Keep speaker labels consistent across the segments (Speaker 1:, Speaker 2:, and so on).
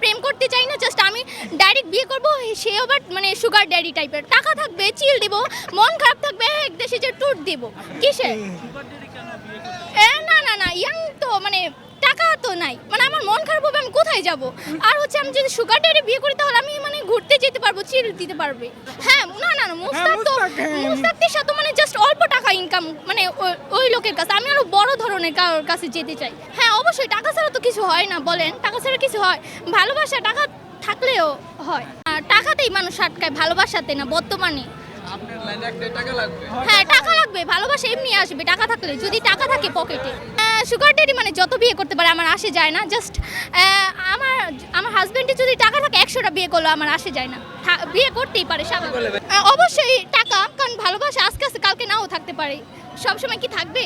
Speaker 1: প্রেম করতে চাই না জাস্ট আমি ডাইরেক্ট বিয়ে করব, সে আবার মানে সুগার ড্যাডি টাইপের টাকা থাকবে চিল দিব, মন খারাপ থাকবে, এক দেশে যে ট্যুর দিব। কিসে না না না ইয়াং তো মানে টাকা তো নাই। মানে আমার মন খারাপ হবে, আমি কোথায় যাব? আর হচ্ছে আমি যদি সুগার ড্যাডি বিয়ে করি, তাহলে আমি মানে ঘুরতে যেতে পারব চিল দিতে পারবে। হ্যাঁ না না না মুস্তাক তো
Speaker 2: মুস্তাক, হ্যাঁ।
Speaker 1: মুস্তাকদের সাথে মানে জাস্ট অল্প টাকা ইনকাম মানে ওই- ওই লোকের কাছে। আমি আরও বড় ধরনের কারোর কাছে যেতে চাই। হ্যাঁ অবশ্যই টাকা ছাড়া তো কিছু হয় না বলেন। টাকা ছাড়া কিছু হয়। ভালোবাসা টাকা থাকলেও হয়। আর টাকাতেই মানুষ আটকায় ভালোবাসাতে না বর্তমানে।
Speaker 3: আপনার লাইনে একটাই টাকা লাগবে।
Speaker 1: হ্যাঁ টাকা লাগবে ভালোবাসা এমনি আসবে টাকা থাকলে যদি টাকা থাকে পকেটে। সুগার ডেডি মানে যত বিয়ে করতে পারে আমার আসে যায় না জাস্ট আমার আমার হাজবেন্ডে যদি টাকা থাকে একশোটা বিয়ে করল আমার আসে যায় না। বিয়ে করতেই পারে অবশ্যই টাকা কারণ ভালোবাসা আজকে আজকে কালকে নাও থাকতে পারে। সবসময় কি থাকবে?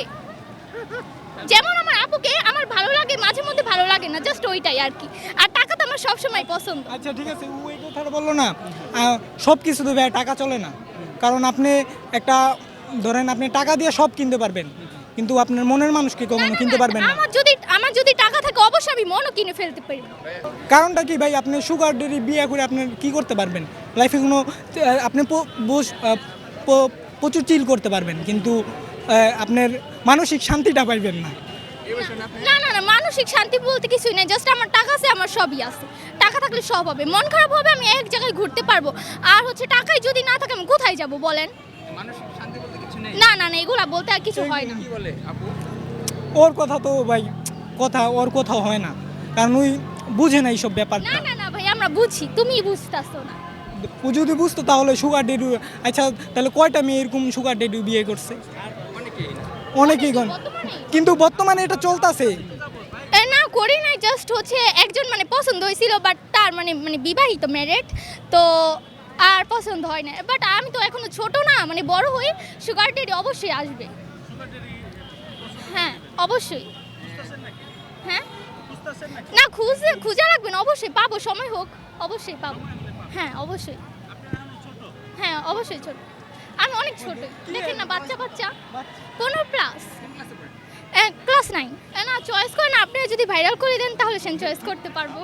Speaker 1: যেমন আমার আপুকে আমার ভালো লাগে মাঝে মধ্যে ভালো লাগে না জাস্ট ওইটাই আর কি। আর টাকা তো আমার সবসময় পছন্দ।
Speaker 2: আচ্ছা ঠিক আছে ও এই কথাটা বলল না। সব কিছু তো টাকা চলে না। কারণ আপনি একটা ধরেন আপনি টাকা দিয়ে সব কিনতে পারবেন কিন্তু আপনার মনের মানুষকে
Speaker 1: না,
Speaker 2: কখনো কিনতে পারবেন না?
Speaker 1: আমার যদি আমার যদি টাকা থাকে অবশ্যই আমি মনও কিনে ফেলতে পারি।
Speaker 2: কারণটা কি ভাই আপনি সুগার ডেরি বিয়ে করে আপনি কি করতে পারবেন? লাইফে কোনো আপনি প্রচুর চিল করতে পারবেন কিন্তু আপনার মানসিক শান্তিটা পাইবেন না।
Speaker 1: না না না মানসিক শান্তি বলতে কিছুই নেই জাস্ট আমার টাকা আছে আমার সবই আছে। টাকা থাকলে সব হবে মন খারাপ হবে আমি এক জায়গায় ঘুরতে পারব। আর হচ্ছে টাকাই যদি না কোথায় যাব বলেন?
Speaker 3: মানসিক শান্তি বলতে কিছু নেই?
Speaker 1: না না না এগুলা বলতে আর কিছু হয় না।
Speaker 3: কি বলে আপু?
Speaker 2: ওর কথা তো ভাই কথা ওর কোথাও হয় না। কারণ ওই বুঝে না এইসব
Speaker 1: ব্যাপার
Speaker 2: না
Speaker 1: না না ভাই আমরা বুঝি তুমি বুঝতেছো না।
Speaker 2: ও যদি বুঝতো তাহলে সুগার ডেডু আচ্ছা তাহলে কয়টা মেয়ে এরকম সুগার ডেডু বিয়ে করছে?
Speaker 3: অনেকেই না।
Speaker 2: অনেকেই গণ কিন্তু বর্তমানে এটা চলতেছে।
Speaker 1: এ, না করি নাই জাস্ট হচ্ছে একজন মানে পছন্দ হয়েছিল বাট তার মানে মানে বিবাহিত ম্যারেড তো পছন্দ হয় না। বাট আমি তো এখনও ছোট না মানে বড় হই সুগার ডেডি অবশ্যই আসবে। হ্যাঁ অবশ্যই। হ্যাঁ? না খুঁজে খুঁজে রাখবেন অবশ্যই পাবো সময় হোক অবশ্যই পাবো। হ্যাঁ অবশ্যই। হ্যাঁ অবশ্যই ছোট। আমি অনেক ছোট। দেখেন না বাচ্চা বাচ্চা। পনেরো প্লাস ক্লাস নাইন না চয়েস করেন আপনি যদি ভাইরাল করে দেন তাহলে সে চয়েস করতে পারব।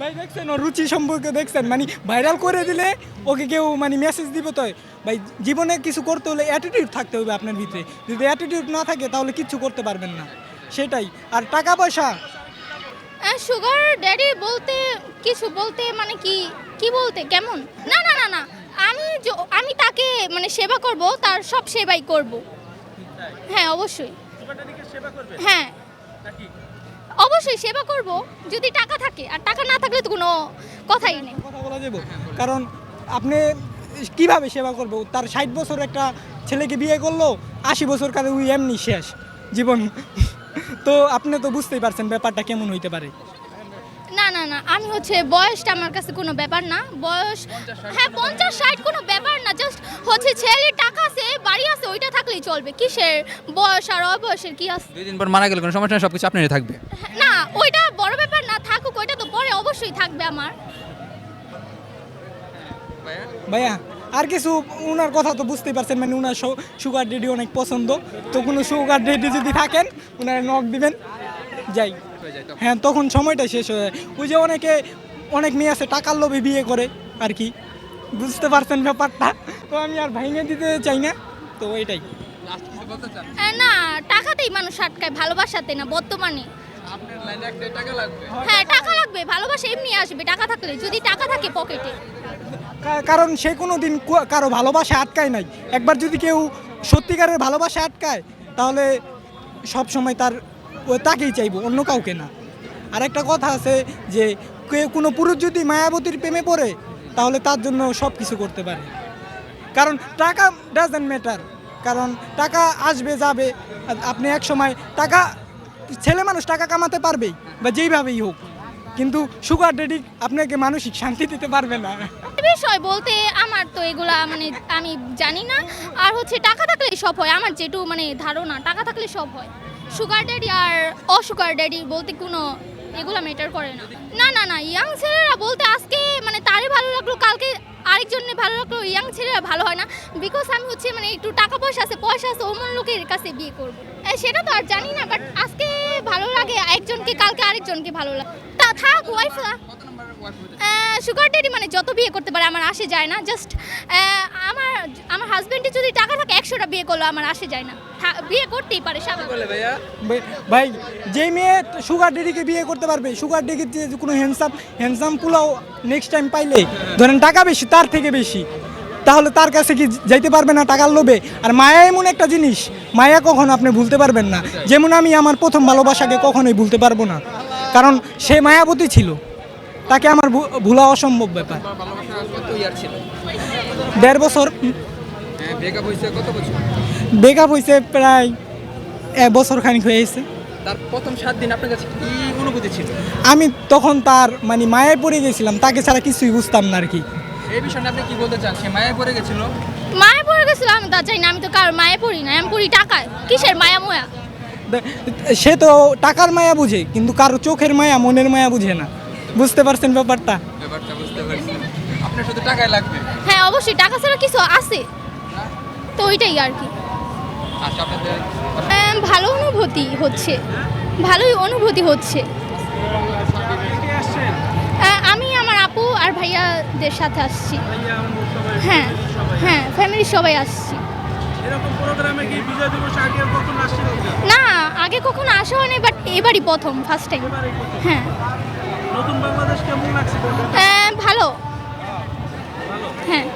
Speaker 2: ভাই দেখছেন ওর রুচি সম্পর্কে দেখছেন? মানে ভাইরাল করে দিলে ওকে কেউ মানে মেসেজ দিব তো। ভাই জীবনে কিছু করতে হলে অ্যাটিটিউড থাকতে হবে আপনার ভিতরে। যদি অ্যাটিটিউড না থাকে তাহলে কিচ্ছু করতে পারবেন না। সেটাই। আর টাকা পয়সা?
Speaker 1: সুগার ড্যাডি বলতে কিছু বলতে মানে কি কি বলতে কেমন? না না না না। আমি আমি তাকে মানে সেবা করব তার সব সেবাই করব। হ্যাঁ অবশ্যই। হ্যাঁ। অবশ্যই সেবা করব যদি টাকা থাকে। আর টাকা না থাকলে তো কোনো কথাই নেই।
Speaker 2: কথা বলা যাব? কারণ আপনি কীভাবে সেবা করব? তার ষাট বছর একটা ছেলেকে বিয়ে করল আশি বছর কালে ওই এমনি শেষ জীবন। তো আপনি তো বুঝতেই পারছেন ব্যাপারটা কেমন হইতে পারে।
Speaker 1: না না না আমি হচ্ছে বয়সটা আমার কাছে কোনো ব্যাপার না। বয়স হ্যাঁ পঞ্চাশ ষাট কোনো ব্যাপার না জাস্ট হচ্ছে ছেলে টাকা আছে বাড়ি আছে ওইটা থাকলেই চলবে। কিসের বয়স আর অবয়সের কি আছে?
Speaker 3: দুই দিন পর মারা গেলে কোনো সমস্যা নেই সবকিছু আপনারই থাকবে।
Speaker 1: না ওইটা বড় ব্যাপার না থাকুক ওইটা তো পরে অবশ্যই থাকবে আমার।
Speaker 2: ভাইয়া? আর কিছু ওনার কথা তো বুঝতেই পারছেন মানে ওনার সুগার ডেডি অনেক পছন্দ। তো কোনো সুগার ডেডি যদি থাকেন ওনারা নখ দিবেন। যাই।
Speaker 3: তখন।
Speaker 2: হ্যাঁ তখন সময়টা শেষ হয়ে যায়। ওই যে অনেকে অনেক মেয়ে আছে টাকার লোভে বিয়ে করে আর কি। বুঝতে পারছেন ব্যাপারটা? তো আমি আর ভেঙে দিতে চাই না। তো এটাই
Speaker 1: না টাকাতেই মানুষ আটকায় ভালোবাসাতে না বর্তমানে।
Speaker 3: আপনার লাইনে একটাই টাকা লাগবে।
Speaker 1: হ্যাঁ টাকা লাগবে ভালোবাসা এমনি আসবে টাকা থাকলে যদি টাকা থাকে পকেটে।
Speaker 2: কারণ সে কোনো দিন কারও ভালোবাসা আটকায় নাই। একবার যদি কেউ সত্যিকারের ভালোবাসা আটকায় তাহলে সব সময় তার ও তাকেই চাইব অন্য কাউকে না। আর একটা কথা আছে যে কেউ কোনো পুরুষ যদি মায়াবতীর প্রেমে পড়ে তাহলে তার জন্য সব কিছু করতে পারে। কারণ টাকা ডাজেন্ট ম্যাটার কারণ টাকা আসবে যাবে। আপনি এক সময় টাকা ছেলে মানুষ টাকা কামাতে পারবে, বা যেইভাবেই হোক। কিন্তু সুগার ডেডি আপনাকে মানসিক শান্তি দিতে পারবে না।
Speaker 1: বিষয় বলতে আমার তো এগুলা মানে আমি জানি না। আর হচ্ছে টাকা থাকলে সব হয়। আমার যেটু মানে ধারণা, টাকা থাকলে সব হয়। সুগার ড্যাডি আর অসুগার ড্যাডি বলতে কোনো এগুলা মেটার করে না। না না না ইয়াং ছেলেরা বলতে আজকে মানে তারই ভালো লাগল, কালকে আরেকজনের ভালো লাগল ইয়াং ছেলেরা ভালো হয় না। বিকজ আমি হচ্ছে মানে একটু টাকা পয়সা আছে পয়সা আছে, অমন লোকের কাছে বিয়ে করব। সেটা তো আর জানি না বাট আজকে ভালো লাগে, একজনকে, কালকে আরেকজনকে ভালো লাগে। তা থাক ওয়াইফ সুগার ডেডি মানে যত বিয়ে করতে পারে আমার আসে যায় না জাস্ট আমার আমার হাজবেন্ডের যদি টাকা থাকে একশোটা বিয়ে করল আমার আসে যায় না। বিয়ে করতেই পারে
Speaker 2: ভাই- ভাই যে মেয়ে সুগার ডেডিকে বিয়ে করতে পারবে সুগার ডেডির যে কোনো হ্যান্ডসাম হ্যান্ডসাম পুলাও নেক্সট টাইম পাইলে ধরেন টাকা বেশি তার থেকে বেশি তাহলে তার কাছে কি যাইতে পারবে না টাকার লোভে? আর মায়া এমন একটা জিনিস মায়া কখনো আপনি ভুলতে পারবেন না। যেমন আমি আমার প্রথম ভালোবাসাকে কখনোই ভুলতে পারব না। কারণ সে মায়াবতী ছিল। তাকে আমার ভু- ভুলা অসম্ভব ব্যাপার। দেড় বছর
Speaker 3: ব্রেকআপ হয়েছে
Speaker 2: প্রায় এক বছর খানিক হয়ে গেছে।
Speaker 3: তার প্রথম সাত দিন আপনার কাছে কি অনুভূতি ছিল?
Speaker 2: আমি তখন তার মানে মায়ায় পড়ে গেছিলাম তাকে ছাড়া কিছুই বুঝতাম না আর কি।
Speaker 3: এই বিষয়ে আপনি কি বলতে চান? সে মায়ায় পড়ে গেছিল?
Speaker 1: মায়ে পড়ে গেছিল আমি তা চাই না আমি তো কার মায়ে পড়ি না আমি পড়ি টাকায়। কিসের মায়া মোয়া?
Speaker 2: সে তো টাকার মায়া বুঝে কিন্তু কারও চোখের মায়া মনের মায়া বুঝে না। বুঝতে পারছেন ব্যাপারটা?
Speaker 3: ব্যাপারটা বুঝতে পারছি। আপনার শুধু টাকায় লাগবে?
Speaker 1: হ্যাঁ অবশ্যই টাকা ছাড়া কিছু আছে। তো ওইটাই আর কি।
Speaker 3: আচ্ছা আপনাদের
Speaker 1: ভালো অনুভূতি হচ্ছে। ভালোই অনুভূতি হচ্ছে। আহ, আমি আমার আপু আর ভাইয়াদের সাথে আসছি। হ্যাঁ হ্যাঁ ফ্যামিলির সবাই আসছি।
Speaker 4: এরকম প্রোগ্রামে কি বিজয় দিবস আগে কখন আসছিল
Speaker 1: না আগে কখনো আসা হয়নি বাট এবারই প্রথম ফার্স্ট টাইম হ্যাঁ।
Speaker 4: নতুন বাংলাদেশ কেমন লাগছে?
Speaker 1: আহ, ভালো। হ্যাঁ।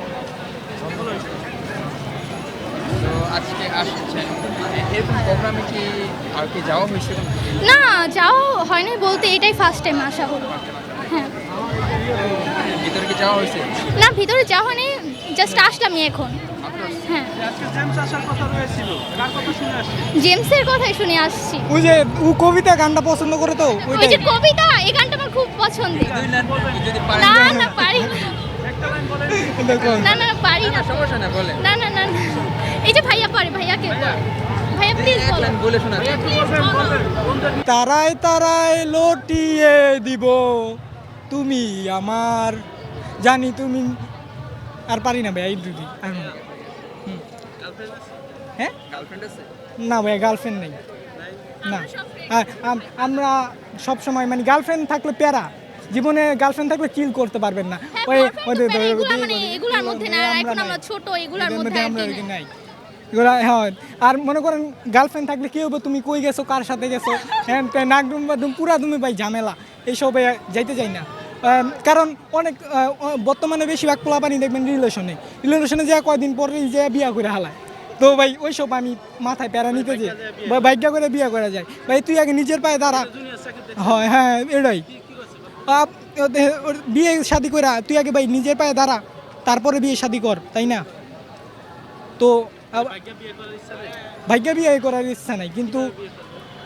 Speaker 3: তো আজকে আসছেন এরকম প্রোগ্রামে কি আর কি যাওয়া হয়েছিল
Speaker 1: না যাও হয়নি বলতে এটাই ফার্স্ট টাইম আসা হলো। হ্যাঁ।
Speaker 3: ভিতরে কি যাওয়া হয়েছে?
Speaker 1: না ভিতরে যাওয়া হয়নি জাস্ট আসলামই এখন। হ্যাঁ।
Speaker 4: আজকে জেমস আসার কথা রয়েছিল কার কথা শুনে আসছে
Speaker 1: জেমসের কথাই শুনে আসছি।
Speaker 2: ওই যে ও কবিতা গানটা পছন্দ করে তো
Speaker 1: ওই যে কবিতা এই গানটা আমার খুব
Speaker 3: পারেন?
Speaker 1: না না পারি না।
Speaker 4: একটা লাইন বলেন।
Speaker 2: দেখুন।
Speaker 1: না পারি না।
Speaker 3: না, সমস্যা না বলে
Speaker 1: না না না। এই যে ভাইয়া পারে ভাইয়াকে
Speaker 2: তারায় তারায় লটিয়ে দিব। তুমি আমার জানি তুমি আর পারি না ভাই এই দুটি। হ্যাঁ? না ভাই গার্লফ্রেন্ড নেই। না। আর আমরা সব সময় মানে গার্লফ্রেন্ড থাকলে প্যারা। জীবনে গার্লফ্রেন্ড থাকলে চিল করতে পারবেন না।
Speaker 1: হ্যাঁ,
Speaker 2: ওই
Speaker 1: মানে এগুলার মধ্যে না আর এখন আমরা ছোট এগুলোর মধ্যে।
Speaker 2: নাই। এগুলা হ্যাঁ আর মনে করেন গার্লফ্রেন্ড থাকলে কি হবে? তুমি কই গেছো? কার সাথে গেছো? হ্যাঁ নাক ডুম বা ডুম পুরা তুমি ভাই ঝামেলা। এইসবে যাইতে চাই না। কারণ অনেক আহ, বর্তমানে বেশিরভাগ পোলাপানি দেখবেন রিলেশনে রিলেশনে যা কয়দিন পরে যে বিয়া করে হালায়। তো ভাই ওইসব আমি মাথায় প্যারা নিতে যে ভাগ্য করে বিয়ে করা যায়। ভাই তুই আগে নিজের পায়ে দাঁড়া। হয় হ্যাঁ এটাই। বিয়ে শাদি করা তুই আগে ভাই নিজের পায়ে দাঁড়া তারপরে বিয়ে শাদি কর তাই না? তো ভাগ্য বিয়ে করার ইচ্ছা নাই? কিন্তু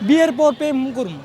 Speaker 2: বিয়ের পর প্রেম করুন।